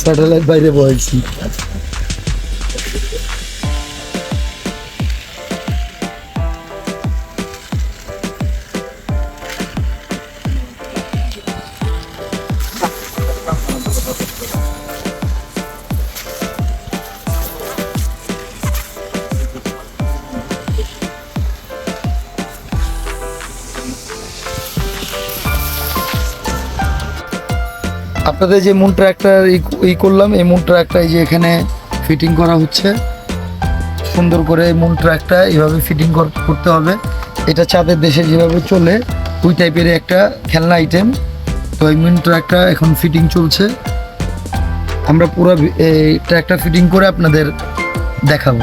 Satellite বাইরে বলছি আপনাদের যে মুন ট্র্যাকটার ই করলাম, এই মুন ট্র্যাকটা যে এখানে ফিটিং করা হচ্ছে, সুন্দর করে এই মুন ট্র্যাকটা এইভাবে ফিটিং করতে হবে। এটা চাঁদের দেশে যেভাবে চলে, ওই টাইপের একটা খেলনা আইটেম তো এই মুন ট্র্যাকটা এখন ফিটিং চলছে। আমরা পুরো এই ট্র্যাকটা ফিটিং করে আপনাদের দেখাবো।